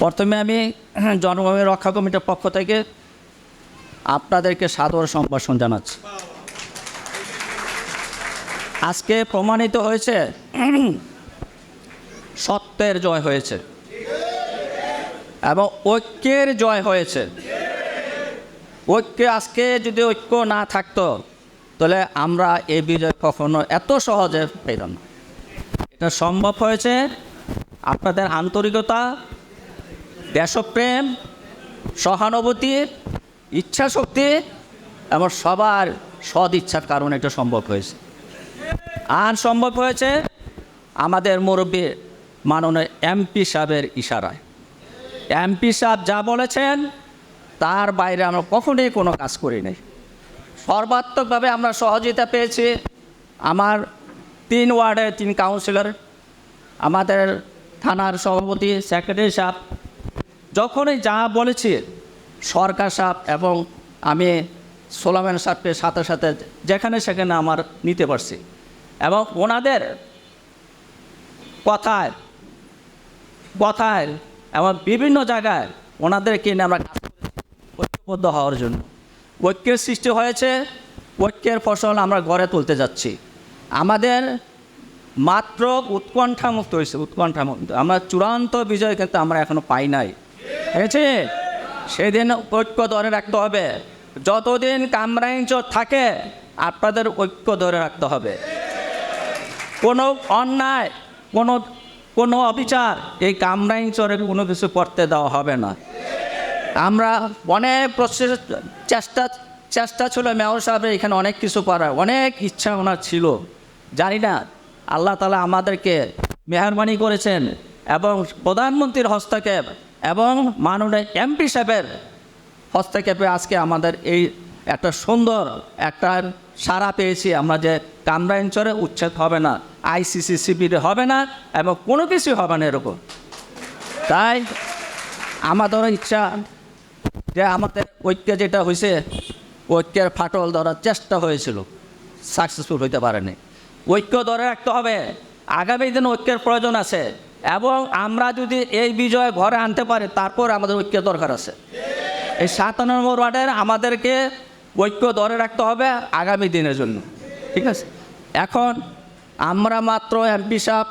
প্রথমে আমি জন্মভূমি রক্ষা কমিটির পক্ষ থেকে আপনাদেরকে সাদর সম্ভাষণ জানাচ্ছি। আজকে প্রমাণিত হয়েছে, সত্যের জয় হয়েছে এবং ঐক্যের জয় হয়েছে। ঐক্য আজকে যদি ঐক্য না থাকতো, তাহলে আমরা এই বিজয় কখনো এত সহজে পেতাম না। এটা সম্ভব হয়েছে আপনাদের আন্তরিকতা দেশপ্রেম, সহানুভূতি, ইচ্ছাশক্তি এবং সবার সদ ইচ্ছার কারণে এটা সম্ভব হয়েছে। আর সম্ভব হয়েছে আমাদের মুরব্বী মাননীয় এমপি সাহেবের ইশারায়। এমপি সাহেব যা বলেছেন, তার বাইরে আমরা কখনোই কোনো কাজ করি নাই। সর্বাত্মকভাবে আমরা সহযোগিতা পেয়েছি আমার তিন ওয়ার্ডের তিন কাউন্সিলর, আমাদের থানার সভাপতি, সেক্রেটারি সাহেব যখনই যা বলেছি, সরকার সাহেব এবং আমি সোলামেন সাহেবকে সাথে সাথে যেখানে সেখানে আমার নিতে পারছি এবং ওনাদের কথায় কথায় এবং বিভিন্ন জায়গায় ওনাদেরকে নিয়ে আমরা ঐক্যবদ্ধ হওয়ার জন্য। ঐক্যের সৃষ্টি হয়েছে, ঐক্যের ফসল আমরা গড়ে তুলতে যাচ্ছি। আমাদের মাত্র উৎকণ্ঠা মুক্ত হয়েছে উৎকণ্ঠামুক্ত আমরা চূড়ান্ত বিজয় কিন্তু আমরা এখনও পাই নাই। আছে সেদিন ঐক্য ধরে রাখতে হবে। যতদিন কামরাইঞ্চ থাকে, আপনাদের ঐক্য ধরে রাখতে হবে। কোনো অন্যায়, কোনো কোনো অবিচার এই কামরাইঞ্চরে কোনো কিছু করতে দেওয়া হবে না। আমরা অনেক চেষ্টা চেষ্টা ছিল, মেয়র সাহেবের এখানে অনেক কিছু করার, অনেক ইচ্ছা ওনার ছিল। জানি না, আল্লাহ তালা আমাদেরকে মেহরবানি করেছেন এবং প্রধানমন্ত্রীর হস্তক্ষেপ এবং মাননীয় এমপি সাহেবের হস্তক্ষেপে আজকে আমাদের এই একটা সুন্দর একটা সারা পেয়েছি আমরা যে কামরাঞ্চলে উচ্ছেদ হবে না আইসিসি শিবিরে হবে না এবং কোনো কিছু হবে না এরকম। তাই আমাদের ইচ্ছা যে আমাদের ঐক্য যেটা হয়েছে, ঐক্যের ফাটল ধরার চেষ্টা হয়েছিল সাকসেসফুল হইতে পারেনি। ঐক্য ধরে রাখতে হবে। আগামী দিন ঐক্যের প্রয়োজন আছে। এবং আমরা যদি এই বিজয় ঘরে আনতে পারি, তারপর আমাদের ঐক্য দরকার আছে। এই সাত নম্বর ওয়ার্ডের আমাদেরকে ঐক্য ধরে রাখতে হবে আগামী দিনের জন্য। ঠিক আছে? এখন আমরা মাত্র এমপি সাহেব,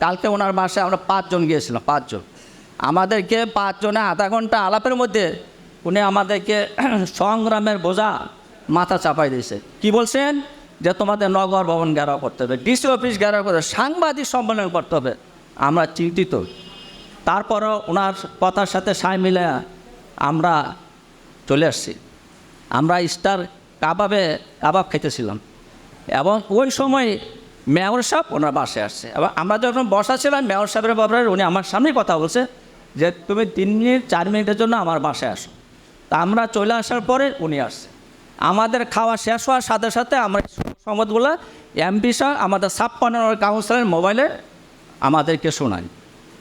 কালকে ওনার বাসায় আমরা পাঁচজন গিয়েছিলাম, পাঁচজন। আমাদেরকে পাঁচজনে আধা ঘণ্টা আলাপের মধ্যে উনি আমাদেরকে সংগ্রামের বোঝা মাথা চাপাই দিয়েছে। কি বলছেন? যে তোমাদের নগর ভবন ঘেরাও করতে হবে, ডিসি অফিস ঘেরাও করতে হবে, সাংবাদিক সম্মেলন করতে হবে। আমরা চিন্তিত। তারপরও ওনার কথার সাথে সাই মিলে আমরা চলে আসছি। আমরা স্টার কাবাবে কাবাব খেতেছিলাম এবং ওই সময় মেয়র সাহেব ওনার বাসে আসছে। এবং আমরা যখন বসা ছিলাম, মেয়র সাহেবের ব্যাপারে উনি আমার সামনেই কথা বলছে যে, তুমি তিন মিনিট, চার মিনিটের জন্য আমার বাসায় আসো। তা আমরা চলে আসার পরে উনি আসছে। আমাদের খাওয়া শেষ হওয়ার সাথে সাথে আমরা সংবাদগুলো এমপি সাহেব, আমাদের ছাপ্পান্ন কাউন্সিলের মোবাইলে আমাদেরকে শোনায়।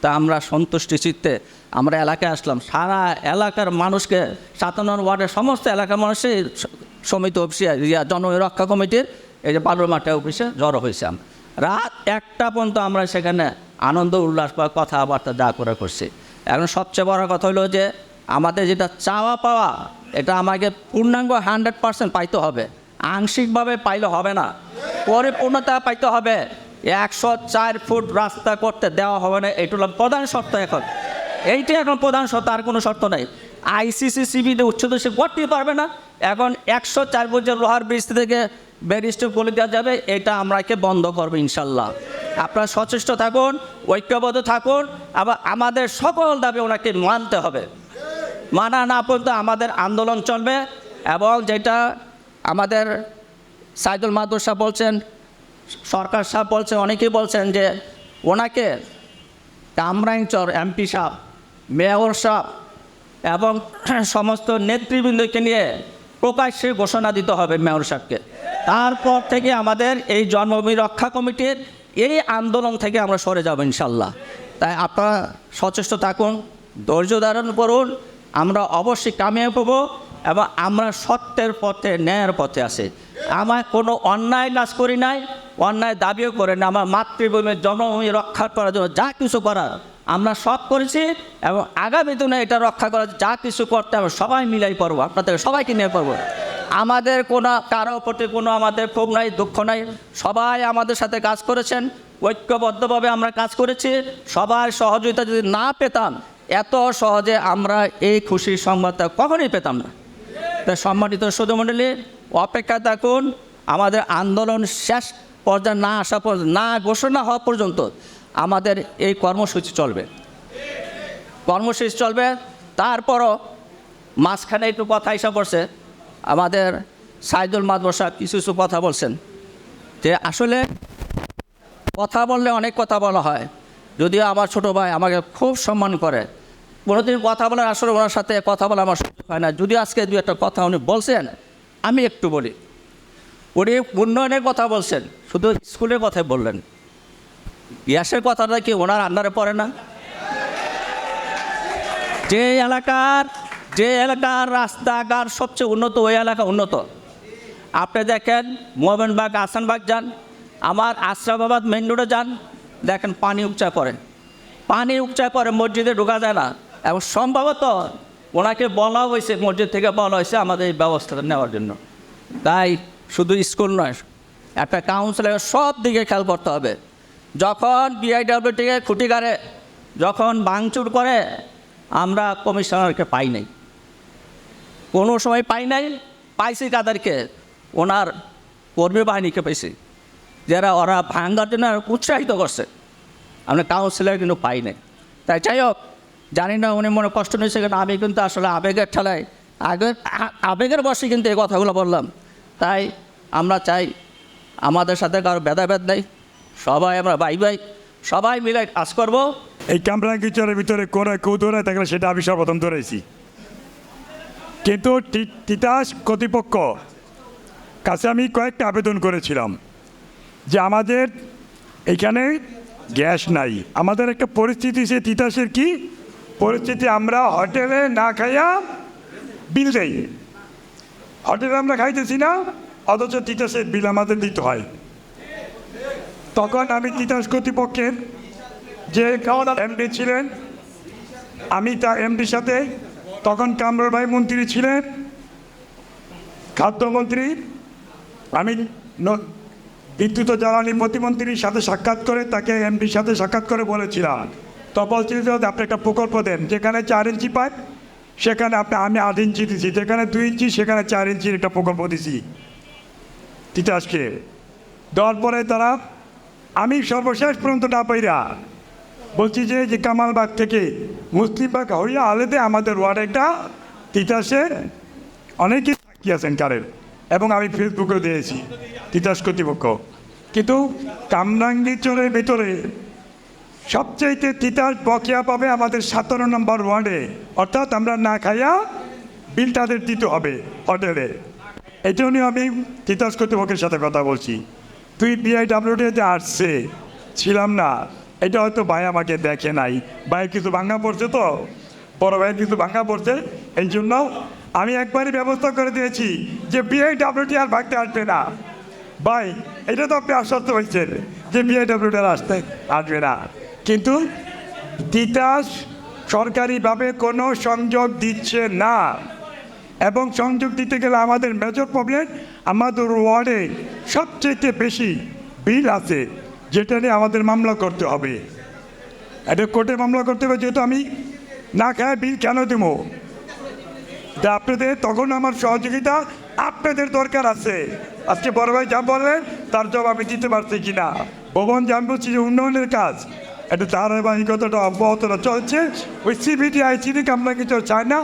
তা আমরা সন্তুষ্টি চিত্তে আমরা এলাকায় আসলাম। সারা এলাকার মানুষকে, সাতান্ন ওয়ার্ডের সমস্ত এলাকার মানুষের সমিতি অফিসে ইয়া জন রক্ষা কমিটির এই যে বালুর মাঠে অফিসে জড়ো হয়েছে আমরা রাত একটা পর্যন্ত আমরা সেখানে আনন্দ, উল্লাস বা কথাবার্তা যা করে করছি। এখন সবচেয়ে বড় কথা হলো যে আমাদের যেটা চাওয়া পাওয়া, এটা আমাকে পূর্ণাঙ্গ হান্ড্রেড পার্সেন্ট পাইতে হবে। আংশিকভাবে পাইলে হবে না। পরিপূর্ণতা পাইতে হবে। একশো চার ফুট রাস্তা করতে দেওয়া হবে না এটা প্রধান শর্ত এখন। এইটাই এখন প্রধান শর্ত, আর কোনো শর্ত নেই। আইসিসি সিবিতে উচ্ছেদ সে করতেই পারবে না। এখন একশো চার যে লোহার ব্রিজ থেকে ব্যারিস্টার বলে দেওয়া যাবে, এটা আমরাকে বন্ধ করব ইনশাল্লাহ। আপনারা সচেষ্ট থাকুন, ঐক্যবদ্ধ থাকুন, আবার আমাদের সকল দাবি ওনাকে মানতে হবে। মানা না পর্যন্ত আমাদের আন্দোলন চলবে, এবং যেটা আমাদের সাইদুল মাদুর সাহেব বলছেন সরকার সাহেব বলছেন, অনেকেই বলছেন যে ওনাকে কামরাইঞ্চর এমপি সাহেব, মেয়র সাহেব এবং সমস্ত নেতৃবৃন্দকে নিয়ে প্রকাশ্যে ঘোষণা দিতে হবে মেয়র সাহেবকে। তারপর থেকে আমাদের এই জন্মভূমি রক্ষা কমিটির এই আন্দোলন থেকে আমরা সরে যাব ইনশাল্লাহ। তাই আপনারা সচেষ্ট থাকুন, ধৈর্য ধারণ করুন, আমরা অবশ্যই কামিয়ে পাবো এবং আমরা সত্যের পথে, ন্যায়ের পথে আছি। আমার কোনো অন্যায় কাজ করি নাই, অন্যায় দাবিও করে না আমার মাতৃভূমির জন্মভূমি রক্ষা করার জন্য যা কিছু করার, আমরা সব করেছি এবং আগামী দিনে এটা রক্ষা করা যা কিছু করতে হবে, সবাই মিলাই পারব আপনাদের সবাইকে নিয়ে পারব আমাদের কোনো, কারও প্রতি কোনো আমাদের ক্ষোভ নাই, দুঃখ নাই। সবাই আমাদের সাথে কাজ করেছেন, ঐক্যবদ্ধভাবে আমরা কাজ করেছি। সবার সহযোগিতা যদি না পেতাম, এত সহজে আমরা এই খুশির সংবাদটা কখনোই পেতাম না। তাই সম্মানিত সুধমণ্ডলী অপেক্ষায় থাকুন, আমাদের আন্দোলন শেষ পর্যায়ে না আসা না ঘোষণা হওয়া পর্যন্ত আমাদের এই কর্মসূচি চলবে। কর্মসূচি চলবে, তারপরও মাঝখানে একটু কথা এসে পড়ছে, আমাদের সাইদুল মাদবর সাহেব কিছু কিছু কথা বলছেন। যে আসলে কথা বললে অনেক কথা বলা হয়, যদিও আমার ছোট ভাই আমাকে খুব সম্মান করে। কোনোদিন কথা বলার আসলে ওনার সাথে কথা বলা আমার হয় না। যদি আজকে দু একটা কথা উনি বলছেন, আমি একটু বলি। উনি উন্নয়নের কথা বলছেন, শুধু স্কুলের কথাই বললেন। গ্যাসের কথাটা কি ওনার আন্ডারে পড়ে না? যে এলাকার যে এলাকার রাস্তাঘাট সবচেয়ে উন্নত, ওই এলাকা উন্নত। আপনি দেখেন মোহামেনবাগ আসানবাগ যান, আমার আশরাফাবাদ মেন রোডে যান, দেখেন পানি উপচা পড়ে। পানি উপচায় পড়ে, মসজিদে ঢোকা যায় না। এবং সম্ভবত ওনাকে বলা হয়েছে, মসজিদ থেকে বলা হয়েছে আমাদের এই ব্যবস্থাটা নেওয়ার জন্য। তাই শুধু স্কুল নয়, একটা কাউন্সিলর সব দিকে খেয়াল করতে হবে। যখন বিআইডব্লিউ থেকে খুঁটি গাড়ে যখন ভাঙচুর করে, আমরা কমিশনারকে পাই নাই। কোনো সময় পাই নাই, পাইছি কাদেরকে ওনার কর্মী বাহিনীকে পাইছি, যারা ওরা ভাঙ্গার জন্য উৎসাহিত করছে। আমরা কাউন্সিলর কিন্তু পাই নাই। তাই যাই হোক জানি না, উনি মনে কষ্ট নিয়েছে কেন, আমি কিন্তু আসলে আবেগের ঠেলায়। আগের আবেগের বসে কিন্তু এই কথাগুলো বললাম। তাই আমরা চাই আমাদের সাথে কারও ভেদাভেদ নেই। সবাই আমরা বাই ভাই, সবাই মিলে কাজ করব। এই কামরাঙ্গিচরের ভিতরে কোনো কেউ দৌড়ায় থাকলে সেটা আমি সর্বপ্রথম দৌড়াইছি কিন্তু তিতাস কর্তৃপক্ষ, কাছে আমি কয়েকটা আবেদন করেছিলাম, যে আমাদের এখানে গ্যাস নাই। আমাদের একটা পরিস্থিতি, সে তিতাসের কি? পরিস্থিতি আমরা হোটেলে না খাইয়া বিল দেই। হোটেলে আমরা খাইতেছি না, অথচ তিতাসের বিল আমাদের দিতে হয়। তখন আমি তিতাস কর্তৃপক্ষের যে এমডি ছিলেন, আমি তার এমডির সাথে, তখন কামরুল ভাই মন্ত্রী ছিলেন, খাদ্যমন্ত্রী, আমি বিদ্যুৎ জ্বালানি প্রতিমন্ত্রীর সাথে সাক্ষাৎ করে তাকে এমডির সাথে সাক্ষাৎ করে বলেছিলাম। তো বলছিল যে আপনি একটা প্রকল্প দেন। যেখানে চার ইঞ্চি পাইপ, সেখানে আপনি আমি আট ইঞ্চি দিছি। যেখানে দুই ইঞ্চি, সেখানে চার ইঞ্চির একটা প্রকল্প দিছি। তিতাসকে দেওয়ার পরে তারা, আমি সর্বশেষ পর্যন্ত না পাইরা বলছি যে যে কামালবাগ থেকে মুসলিমবাগ হইয়া আলেদে আমাদের ওয়ার্ডে একটা তিতাসে অনেকেই সাক্ষী আছেন কারের এবং আমি ফেসবুকেও দিয়েছি। তিতাস কর্তৃপক্ষ। কিন্তু কামরাঙ্গীচরের ভেতরে সবচাইতে তিতাস বকেয়া পাবে আমাদের সতেরো নম্বর ওয়ার্ডে। অর্থাৎ আমরা না খাইয়া বিল তাদের দিতে হবে হোটেলে এই জন্য আমি তিতাস কর্তৃপক্ষের সাথে কথা বলছি। তুই বিআইডাব্লিউডিতে আসছে, ছিলাম না। এটা হয়তো ভাই আমাকে দেখে নাই। ভাই কিছু ভাঙা পড়ছে তো? বড় ভাই কিছু ভাঙা পড়ছে এই জন্য আমি একবারই ব্যবস্থা করে দিয়েছি যে বিআইডাব্লিউটি আর ভাগতে আসবে না। ভাই, এটা তো আপনি আশ্বস্ত হয়েছেন যে বিআইডাব্লিউটি আর আসতে আসবে না। কিন্তু তিতাস সরকারিভাবে কোনো সংযোগ দিচ্ছে না। এবং সংযোগ দিতে গেলে আমাদের মেজর প্রবলেম আমাদের ওয়ার্ডে সবচেয়ে বেশি বিল আছে, যেটা নিয়ে আমাদের মামলা করতে হবে। এটা কোর্টে মামলা করতে হবে, যেহেতু আমি না খায় বিল কেন দেবো? তা আপনাদের, তখন আমার সহযোগিতা আপনাদের দরকার আছে। আজকে বড় ভাই যা বললেন, তার জবাব আমি দিতে পারছি কি না ভবন জান বলছি যে উন্নয়নের কাজ। এটা ধারাবাহিকতাটা অব্যাহত চলছে ওই সিবিটি আইসিডি আমরা কিছু চাই না